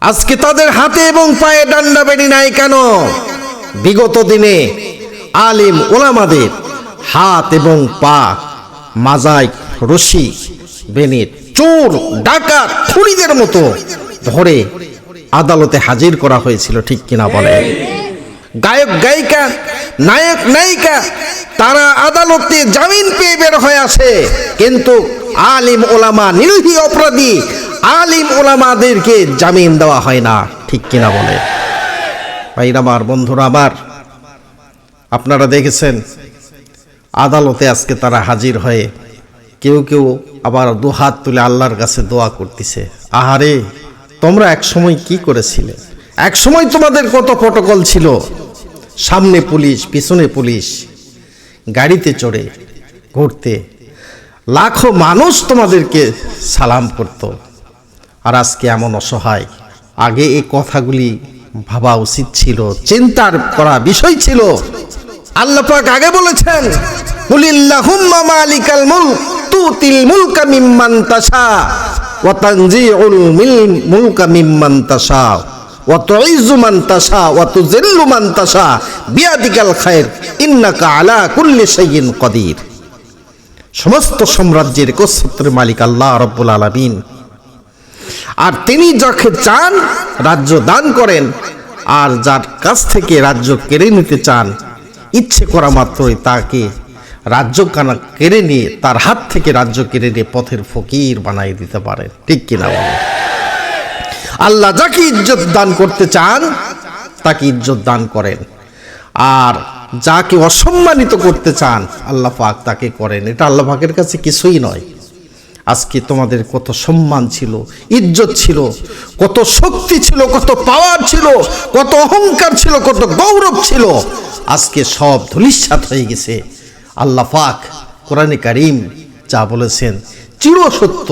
আজকে তাদের হাতে এবং পায়ে ডান্ডা বেরি নাই কেন? বিগত দিনে আলিম ওলামাদের হাত এবং পা মাজাই রশি বেনে চোর ডাকা খুনিদের মতো ধরে আদালতে হাজির করা হয়েছিল, ঠিক কিনা বলে গায়ক, গায়িকা, নায়ক, নায়িকা, তারা আদালতে জামিন পেয়ে বের হয়ে আসে, কিন্তু আলিম ওলামা নিরীহ অপরাধী আলিম ওলামাদেরকে জামিন দেওয়া হয় না। ঠিক কিনা বলে? ভাইরা আমার, বন্ধুরা আমার, আপনারা দেখেছেন, আদালতে আজকে তারা হাজির হয়ে কেউ কেউ আবার দু হাত তুলে আল্লাহর কাছে দোয়া করতেছে। আহারে, তোমরা এক সময় কি করেছিলে? এক সময় তোমাদের কত প্রটোকল ছিল? সামনে পুলিশ, পিছনে পুলিশ, গাড়িতে চড়ে, ঘুরতে। লাখো মানুষ তোমাদেরকে সালাম করত। আর আজকে এমন অসহায়। আগে এই কথাগুলি ভাবা উচিত ছিল, চিন্তার করা বিষয় ছিল। আল্লাহ পাক আগে বলেছেন, কুলিল্লাহুম্মা মালিকাল মুলক, তুতিল মুলকা মিম্মান তাশা, ওয়া তানজিউল মিল মুলকা মিম্মান তাশা, ওয়া তুইজ্জু মান তাশা, ওয়া তুযিল্লু মান তাশা, বিয়াদিকাল খায়র ইন্নাকা আলা কুল্লি শাইইন কদির। সমস্ত সাম্রাজ্যের একচ্ছত্রের মালিক আল্লাহ রব্বুল আলামিন। আর তিনি যাকে চান, রাজ্য দান করেন। আর যার কাছ থেকে রাজ্য কেড়ে নিতে চান, ইচ্ছে করা মাত্রই তাকে রাজ্য কানা কেড়ে নিয়ে তার হাত থেকে রাজ্য কেড়ে নিয়ে পথের ফকির বানাই দিতে পারেন। ঠিক কিনা বলে? আল্লাহ যাকে ইজ্জত দান করতে চান, তাকে ইজ্জত দান করেন। আর যাকে অসম্মানিত করতে চান, আল্লাহ পাক তাকে করেন। এটা আল্লাহ পাকের কাছে কিছুই নয়। আজকে তোমাদের কত সম্মান ছিল, ইজ্জত ছিল, কত শক্তি ছিল, কত পাওয়ার ছিল, কত অহংকার ছিল, কত গৌরব ছিল। আজকে সব ধুলিস্বাত হয়ে গেছে। আল্লাহ পাক কোরআনে কারিম যা বলেছেন চির সত্য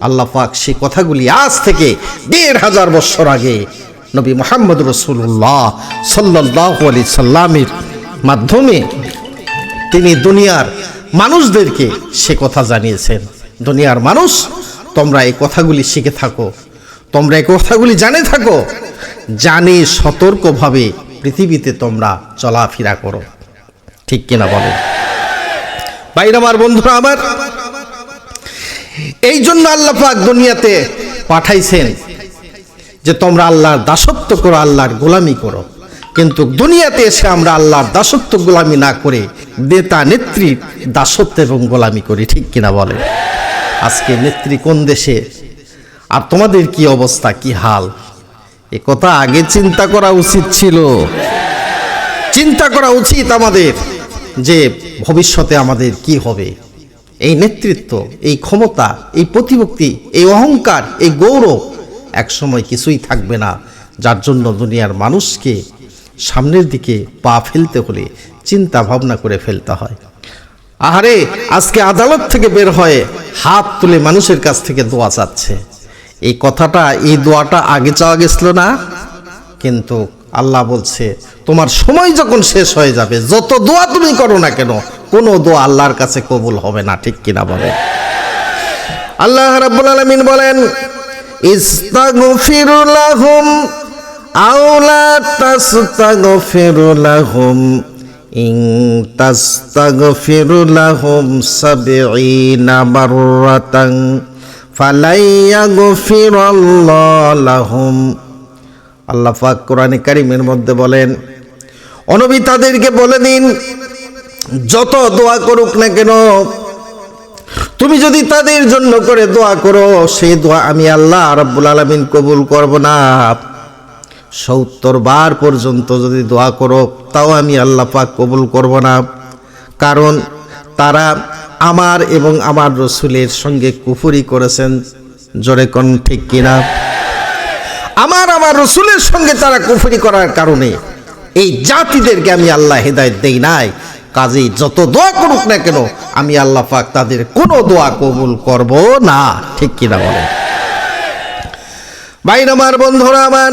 আল্লাহ পাক সে কথাগুলি আজ থেকে দেড় হাজার বছর আগে নবী মোহাম্মদ রসুল্লাহ সাল্লাহ আলি সাল্লামের মাধ্যমে তিনি দুনিয়ার মানুষদেরকে সে কথা জানিয়েছেন। দুনিয়ার মানুষ, তোমরা এই কথাগুলি শিখে থাকো। তোমরা এই কথাগুলি জানে থাকো। জানে সতর্কভাবে পৃথিবীতে তোমরা চলাফেরা করো। ঠিক কিনা বলো? বাইরে আমার, বন্ধুরা আমার, এই জন্য আল্লাহ পাক দুনিয়াতে পাঠাইছেন যে তোমরা আল্লাহর দাসত্ব করো, আল্লাহর গোলামি করো। কিন্তু দুনিয়াতে এসে আমরা আল্লাহর দাসত্ব গোলামি না করে নেতা নেত্রী দাসত্ব এবং গোলামি করি। ঠিক কিনা বলে? আজকে নেত্রী কোন দেশে? আর তোমাদের কি অবস্থা, কি হাল? এ কথা আগে চিন্তা করা উচিত ছিল। চিন্তা করা উচিত আমাদের যে ভবিষ্যতে আমাদের কি হবে। এই নেতৃত্ব, এই ক্ষমতা, এই প্রতিভক্তি, এই অহংকার, এই গৌরব একসময় কিছুই থাকবে না। যার জন্য দুনিয়ার মানুষকে সামনের দিকে পা ফেলতে হলে চিন্তা ভাবনা করে ফেলতে হয়। আহারে, আজকে আদালত থেকে বের হয়ে হাত তুলে মানুষের কাছ থেকে দোয়া চাচ্ছে। এই কথাটা, এই দোয়াটা আগে চাওয়া গেছিল না? কিন্তু আল্লাহ বলছে, তোমার সময় যখন শেষ হয়ে যাবে, যত দোয়া তুমি করো না কেন, কোনো দোয়া আল্লাহর কাছে কবুল হবে না। ঠিক কিনা বলে? আল্লাহ রাব্বুল আলামিন বলেন, ইস্তাগফিরু লাহুম আও লা তাস্তাগফিরু লাহুম ইন তাস্তাগফিরু লাহুম সাবঈনা মাররাতান ফালাই ইয়াগফিরাল্লাহু লাহুম আল্লাহ পাক কোরআনে কারিমের মধ্যে বলেন অনবী তাদেরকে বলে দিন, যত দোয়া করুক না কেন, তুমি যদি তাদের জন্য করে দোয়া করো, সেই দোয়া আমি আল্লাহ রব্বুল আলমিন কবুল করব না। সত্তর বার পর্যন্ত যদি দোয়া করো, তাও আমি আল্লাহ পাক কবুল করব না। কারণ তারা আমার এবং আমার রসুলের সঙ্গে কুফুরি করেছেন। জোরে কোন ঠিক কিনা? আমার আমার রসুলের সঙ্গে তারা কুফরি করার কারণে এই জাতিদেরকে আমি আল্লাহ হেদায়ত দেই নাই। কাজেই যত দোয়া করুক না কেন, আমি আল্লাহ পাক তাদের কোনো দোয়া কবুল করব না। ঠিক কিনা বলে বাইর আমার, বন্ধুরা আমার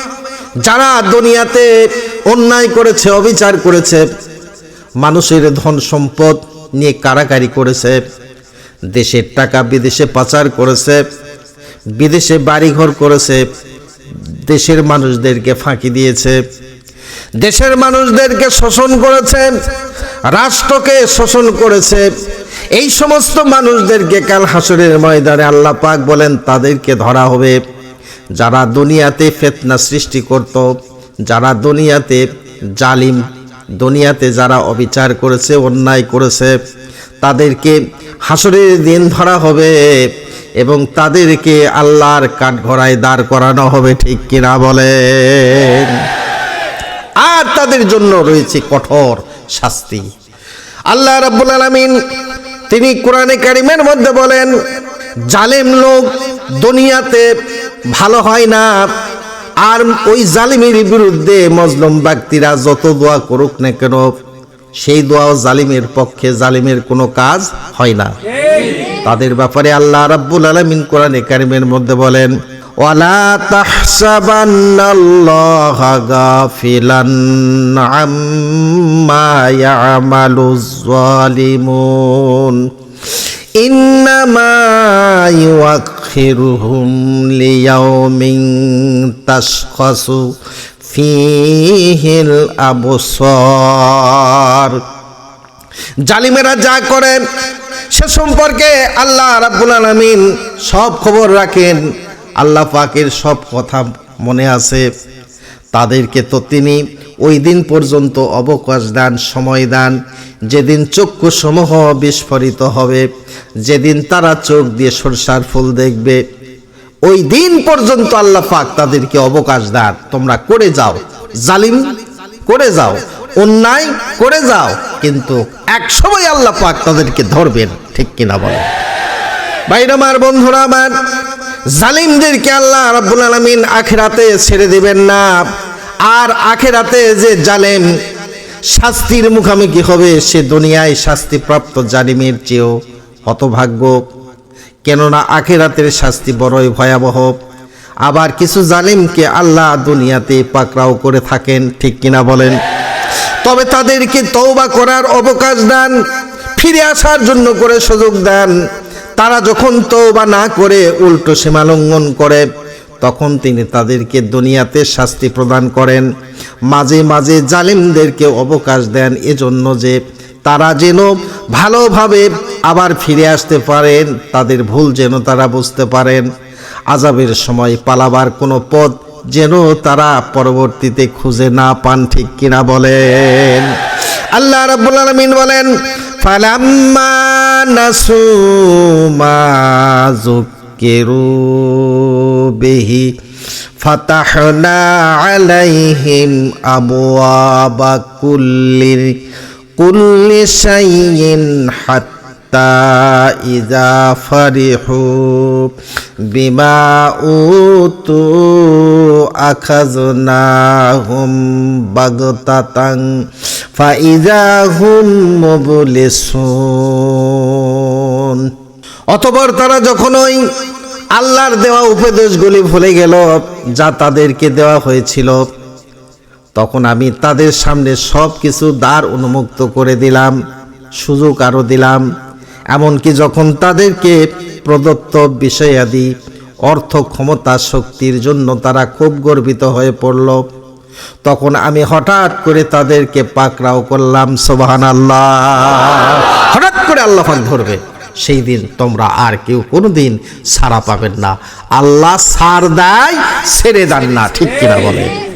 যারা দুনিয়াতে অন্যায় করেছে, অবিচার করেছে, মানুষের ধন সম্পদ নিয়ে কারাকারি করেছে দেশের টাকা বিদেশে পাচার করেছে, বিদেশে বাড়িঘর করেছে, দেশের মানুষদেরকে ফাঁকি দিয়েছে, দেশের মানুষদেরকে শোষণ করেছে, রাষ্ট্রকে শোষণ করেছে, এই সমস্ত মানুষদেরকে কাল হাসরের ময়দানে আল্লাহ পাক বলেন, তাদেরকে ধরা হবে। যারা দুনিয়াতে ফেতনা সৃষ্টি করত, যারা দুনিয়াতে জালিম, দুনিয়াতে যারা অবিচার করেছে, অন্যায় করেছে, তাদেরকে হাসরের দিন ধরা হবে এবং তাদেরকে আল্লাহর কাঠঘরায় দাঁড় করানো হবে, ঠিক কিনা বলেন? আর তাদের জন্য রয়েছে কঠোর শাস্তি। আল্লাহ রাব্বুল আলামিন তিনি কোরআনে কারিমের মধ্যে বলেন, জালেম লোক দুনিয়াতে ভালো হয় না। আর ওই জালিমের বিরুদ্ধে মজলুম ব্যক্তিরা যত দোয়া করুক না কেন, সেই দোয়াও জালিমের পক্ষে জালিমের কোনো কাজ হয় না। তাদের ব্যাপারে আল্লাহ রাব্বুল আলামিন কোরআন কারিমের মধ্যে বলেন, ওয়ালা ইউআখিরুহুম লিয়াউমিন তাশখাসু ফীহিল আবসার জালিমেরা যা করেন, সে সম্পর্কে আল্লাহ রাব্বুল আলামিন সব খবর রাখেন। আল্লাহ পাকের সব কথা মনে আছে। তাদেরকে তো তিনি ওই দিন পর্যন্ত অবকাশ দান, সময় দান যেদিন চক্ষু সমূহ বিস্ফোরিত হবে, যেদিন তারা চোখ দিয়ে সরষার ফুল দেখবে, ওই দিন পর্যন্ত আল্লাহ পাক তাদেরকে অবকাশ দান। তোমরা করে যাও। জালিম, করে যাও। অন্যায়, করে যাও। কিন্তু এক সময় আল্লাহ পাক তাদেরকে ধরবেন, ঠিক কিনা বলে? বাইরে আমার, বন্ধুরা আমার, জালিমদেরকে আল্লাহ রাব্বুল আলামিন আখেরাতে ছেড়ে দিবেন না। আর আখেরাতে যে জালেম শাস্তির মুখামুখি হবে? সে দুনিয়ায় শাস্তিপ্রাপ্ত জালিমের চেয়েও হতভাগ্য। কেননা আখেরাতের শাস্তি বড়ই ভয়াবহ। আবার কিছু জালিমকে আল্লাহ দুনিয়াতে পাকড়াও করে থাকেন, ঠিক কিনা বলেন? তবে তাদেরকে তওবা করার অবকাশ দেন, ফিরে আসার জন্য করে সুযোগ দেন। তারা যখন তওবা না করে উল্টো সীমা লঙ্ঘন করে তখন তিনি তাদেরকে দুনিয়াতে শাস্তি প্রদান করেন। মাঝে মাঝে জালিমদেরকে অবকাশ দেন এজন্য যে তারা যেন ভালোভাবে আবার ফিরে আসতে পারেন, তাদের ভুল যেন তারা বুঝতে পারেন। আজাবের সময় পালাবার কোনো পথ যেন তারা পরবর্তীতে খুঁজে না পান, ঠিক কিনা বলেন? আল্লাহ রাব্বুল আলামিন বলেন, ফালাম্মা নাসু মা যুক্কিরু বিহি ফাতাহনা আলাইহিম আবওয়াবা কুল্লি কুল্লি শাইইন হাত্তা ইযা ফারিহু বিমা উতু আখাজনাহুম বাগতাতাং ফাইজা হুম মুবলিসুন অতপর তারা যখন ওই আল্লাহর দেওয়া উপদেশগুলি ভুলে গেল, যা তাদেরকে দেওয়া হয়েছিল। তখন আমি তাদের সামনে সব কিছু দ্বার উন্মুক্ত করে দিলাম, সুযোগ আরও দিলাম। এমনকি যখন তাদেরকে প্রদত্ত বিষয়াদি, অর্থ, ক্ষমতা, শক্তির জন্য তারা খুব গর্বিত হয়ে পড়ল। তখন আমি হঠাৎ করে তাদেরকে পাকড়াও করলাম সোবাহান আল্লাহ হঠাৎ করে আল্লাহ ধরবে। সেই দিন তোমরা আর কেউ কোনো দিন সারা পাবেন না। আল্লাহ সার দেয় ছেড়ে দেন না। ঠিক কিনা বলে?